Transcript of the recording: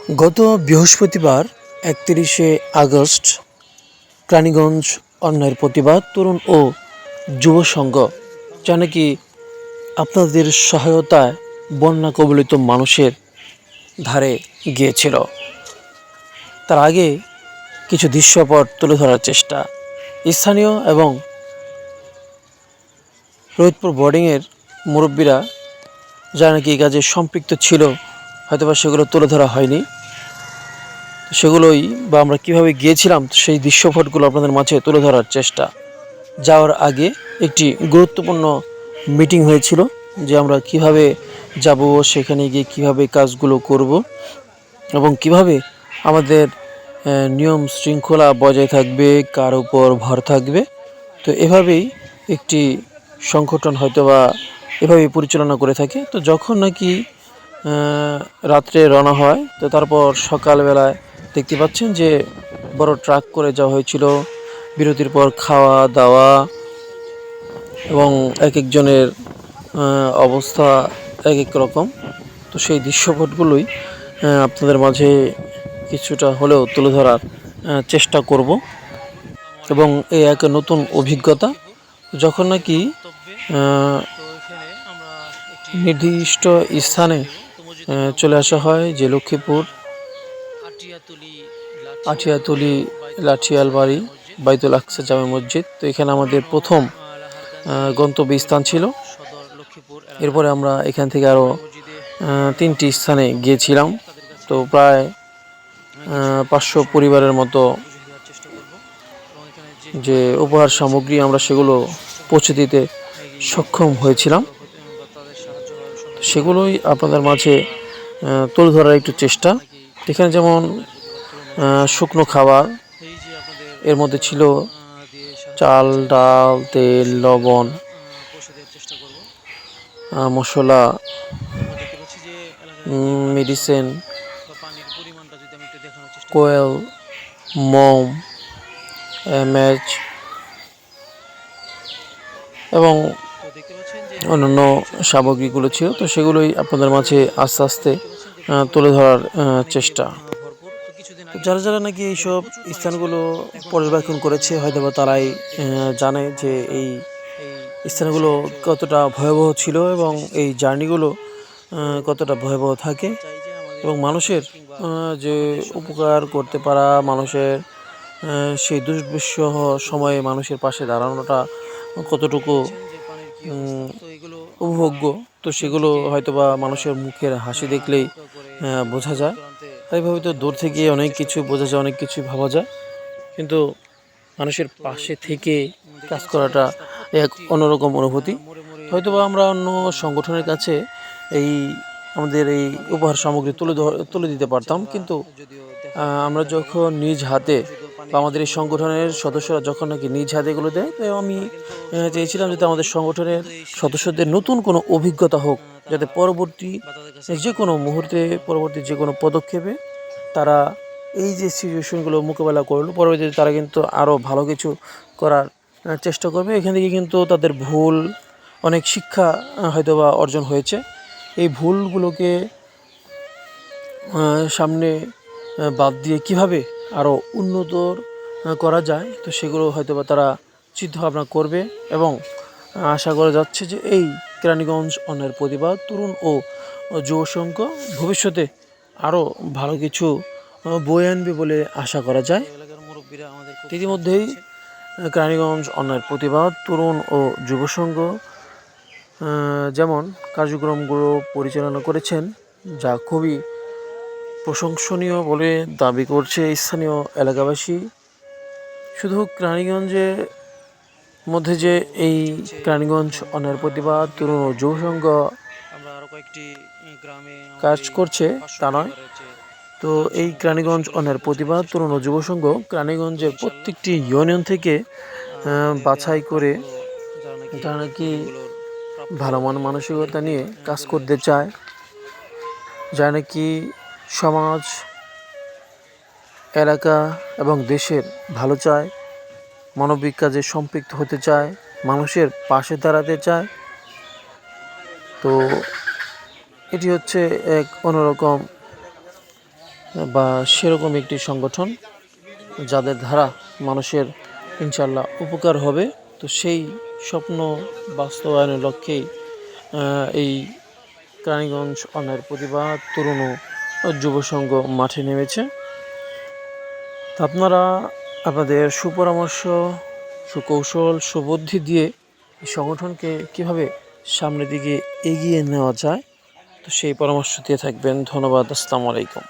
গত বৃহস্পতিবার, একত্রিশে আগস্ট, প্রাণীগঞ্জ অন্যায়ের প্রতিবাদ, তরুণ ও যুব সংঘ যা নাকি আপনাদের সহায়তায় বন্যা কবলিত মানুষের ধারে গিয়েছিল। তার আগে কিছু দৃশ্যপট তুলে ধরার চেষ্টা। স্থানীয় এবং রোহিতপুর বোর্ডিংয়ের মুরব্বীরা যারা নাকি কাজে সম্পৃক্ত ছিল হয়তোবা সেগুলো তুলে ধরা হয়নি। সেগুলোই বা আমরা কীভাবে গিয়েছিলাম, সেই দৃশ্যপটগুলো আপনাদের মাঝে তুলে ধরার চেষ্টা। যাওয়ার আগে একটি গুরুত্বপূর্ণ মিটিং হয়েছিল যে আমরা কীভাবে যাব, সেখানে গিয়ে কীভাবে কাজগুলো করব এবং কীভাবে আমাদের নিয়ম শৃঙ্খলা বজায় থাকবে, কার উপর ভর থাকবে। তো এভাবেই একটি সংগঠন হয়তোবা এভাবেই পরিচালনা করে থাকে। তো যখন নাকি রাত্রে রওনা হয়। তো তারপর সকালবেলায় দেখতে পাচ্ছেন যে বড় ট্রাক করে যাওয়া হয়েছিল। বিরতির পর খাওয়া, দাওয়া এবং এক একজনের অবস্থা এক এক রকম। তো সেই দৃশ্যপটগুলোই আপনাদের মাঝে কিছুটা হলেও তুলে ধরার চেষ্টা করব। এবং এই এক নতুন অভিজ্ঞতা, যখন নাকি নির্দিষ্ট স্থানে চলে আসা হয়, যে লক্ষ্মীপুর, আঠিয়াতুলি লাঠিয়াল বাড়ি বাইতুল আকসা জামে মসজিদ। তো এখানে আমাদের প্রথম গন্তব্য স্থান ছিল। এরপরে আমরা এখান থেকে আরও তিনটি স্থানে গিয়েছিলাম। তো প্রায় পাঁচশো পরিবারের মতো যে উপহার সামগ্রী আমরা সেগুলো পৌঁছে দিতে সক্ষম হয়েছিলাম। সেগুলোই আপনাদের মাঝে তুলে ধরার একটু চেষ্টা। এখানে যেমন শুকনো খাবার, এর মধ্যে ছিল চাল, ডাল, তেল, লবণ মশলা মেডিসিন কোয়েল, মোম ম্যাচ এবং অন্যান্য সামগ্রীগুলো ছিল। তো সেগুলোই আপনাদের মাঝে আস্তে আস্তে তুলে ধরার চেষ্টা। যারা যারা নাকি এইসব স্থানগুলো পর্যবেক্ষণ করেছে হয়তো বা তারাই জানে যে এই স্থানগুলো কতটা ভয়াবহ ছিল এবং এই জার্নিগুলো কতটা ভয়াবহ থাকে এবং মানুষের যে উপকার করতে পারা মানুষের সেই দুর্বিষহ সময়ে মানুষের পাশে দাঁড়ানোটা কতটুকু উপভোগ্য, তো সেগুলো হয়তোবা মানুষের মুখের হাসি দেখলেই বোঝা যায়। এইভাবে তো দূর থেকে অনেক কিছু বোঝা যায়, অনেক কিছু ভাবা যায়। কিন্তু মানুষের পাশে থেকে কাজ করাটা এক অন্যরকম অনুভূতি। হয়তোবা আমরা অন্য সংগঠনের কাছে এই আমাদের এই উপহার সামগ্রী তুলে তুলে দিতে পারতাম। কিন্তু আমরা যখন নিজ হাতে বা আমাদের এই সংগঠনের সদস্যরা যখন নাকি নিজ হাতে এগুলো দেয়, তো আমি চেয়েছিলাম যাতে আমাদের সংগঠনের সদস্যদের নতুন কোনো অভিজ্ঞতা হোক যাতে পরবর্তী যে কোনো মুহূর্তে, পরবর্তী যে কোনো পদক্ষেপে তারা এই যে সিচুয়েশনগুলো মোকাবেলা করল, পরবর্তীতে তারা কিন্তু আরও ভালো কিছু করার চেষ্টা করবে। এখান থেকে কিন্তু তাদের ভুল অনেক শিক্ষা হয়তো বা অর্জন হয়েছে। এই ভুলগুলোকে সামনে বাদ দিয়ে কীভাবে আরও উন্নতর করা যায়, তো সেগুলো হয়তো বা তারা চিন্তাভাবনা করবে এবং আশা করা যাচ্ছে যে এই কেরানীগঞ্জ, অন্যের প্রতিবাদ তরুণ ও যুব সংঘ ভবিষ্যতে আরও ভালো কিছু বয়ে আনবে বলে আশা করা যায়। ইতিমধ্যেই কেরানীগঞ্জ, অন্যের প্রতিবাদ তরুণ ও যুব সংঘ যেমন কার্যক্রমগুলো পরিচালনা করেছেন, যা খুবই প্রশংসনীয় বলে দাবি করছে স্থানীয় এলাকাবাসী। শুধু রানীগঞ্জের মধ্যে যে এই রানীগঞ্জ অন্যায়ের প্রতিবাদ, তরুণ ও যুব সংঘ কয়েকটি গ্রামে কাজ করছে, তা নয়। তো এই রানীগঞ্জ অন্যায়ের প্রতিবাদ, তরুণ যুব সংঘ প্রত্যেকটি ইউনিয়ন থেকে বাছাই করে যারা নাকি ভালো মন মানসিকতা নিয়ে কাজ করতে চায়। যা নাকি সমাজ, এলাকা এবং দেশের ভালো চায়। মানবিক কাজে সম্পৃক্ত হতে চায়, মানুষের পাশে দাঁড়াতে চায়, তো এটি হচ্ছে এক অন্যরকম বা সেরকম একটি সংগঠন যাদের দ্বারা মানুষের ইনশাল্লাহ উপকার হবে। তো সেই স্বপ্ন বাস্তবায়নের লক্ষ্যেই এই কেরানীগঞ্জ অন্যায়ের প্রতিবাদ তরুণ যুব সংঘ মাঠে নেমেছে। আপনারা আপনাদের সুপরামর্শ, সুকৌশল, সুবুদ্ধি দিয়ে সংগঠনকে কীভাবে সামনের দিকে এগিয়ে নেওয়া যায়, তো সেই পরামর্শ দিয়ে থাকবেন। ধন্যবাদ, আসসালামু আলাইকুম।